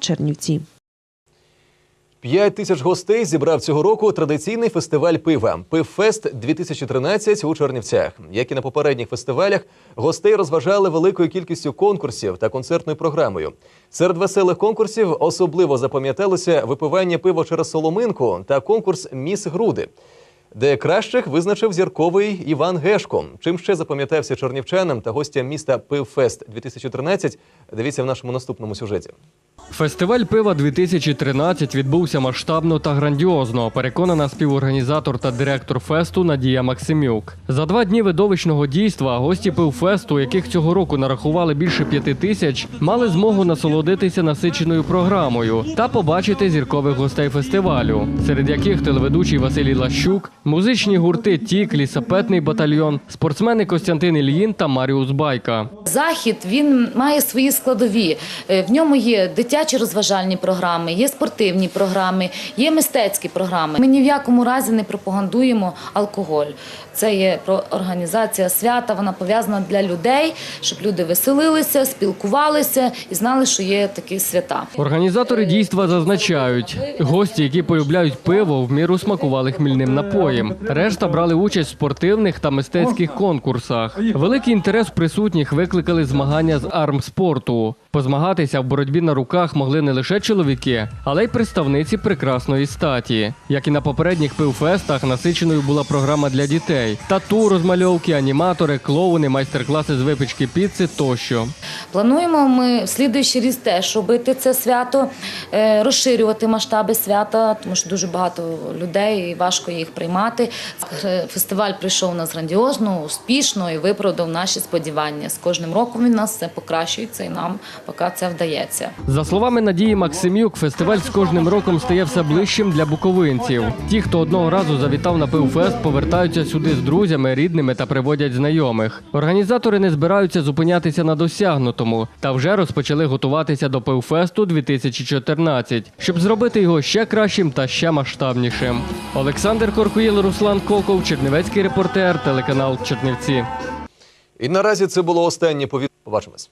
Чернівці. П'ять тисяч гостей зібрав цього року традиційний фестиваль пива Пивфест 2013 у Чернівцях. Як і на попередніх фестивалях, гостей розважали великою кількістю конкурсів та концертною програмою. Серед веселих конкурсів особливо запам'яталося випивання пива через соломинку та конкурс Міс Груди. Де кращих визначив зірковий Іван Гешко. Чим ще запам'ятався чернівчанам та гостям міста Пивфест 2013, Дивіться в нашому наступному сюжеті. Фестиваль пива 2013 відбувся масштабно та грандіозно. Переконана співорганізатор та директор фесту Надія Максимюк. За два дні видовищного дійства гості пивфесту, яких цього року нарахували більше п'яти тисяч, мали змогу насолодитися насиченою програмою та побачити зіркових гостей фестивалю, серед яких телеведучий Василій Лащук, музичні гурти Тік, лісапетний батальйон, спортсмени Костянтин Ільїн та Маріус Байка. Захід він має свої складові. Е, В ньому є дитячі розважальні програми, є спортивні програми, є мистецькі програми. Ми ні в якому разі не пропагандуємо алкоголь. Це є організація свята. Вона пов'язана для людей, щоб люди веселилися, спілкувалися і знали, що є такі свята. Організатори дійства зазначають, гості, які полюбляють пиво, в міру смакували хмільним напоєм. Решта брали участь в спортивних та мистецьких конкурсах. Великий інтерес присутніх викликали змагання з армспорту. Позмагатися в боротьбі на руках могли не лише чоловіки, але й представниці прекрасної статі. Як і на попередніх пивфестах, насиченою була програма для дітей: тату, розмальовки, аніматори, клоуни, майстер-класи з випічки піци тощо. Плануємо ми в слідуючий рік теж робити це свято, розширювати масштаби свята, тому що дуже багато людей і важко їх приймати. Е, Фестиваль прийшов у нас грандіозно, успішно і виправдав наші сподівання. З кожним роком він нас все покращується і нам поки це вдається. За словами Надії Максимюк, фестиваль з кожним роком стає все ближчим для буковинців. Ті, хто одного разу завітав на пивфест, повертаються сюди з друзями, рідними та приводять знайомих. Організатори не збираються зупинятися на досягнутому та вже розпочали готуватися до пивфесту 2014, щоб зробити його ще кращим та ще масштабнішим. Олександр Коркуїл, Руслан Коков, Чернівецький репортер, телеканал Чернівці. І наразі це було останнє повідомлення. Побачимось.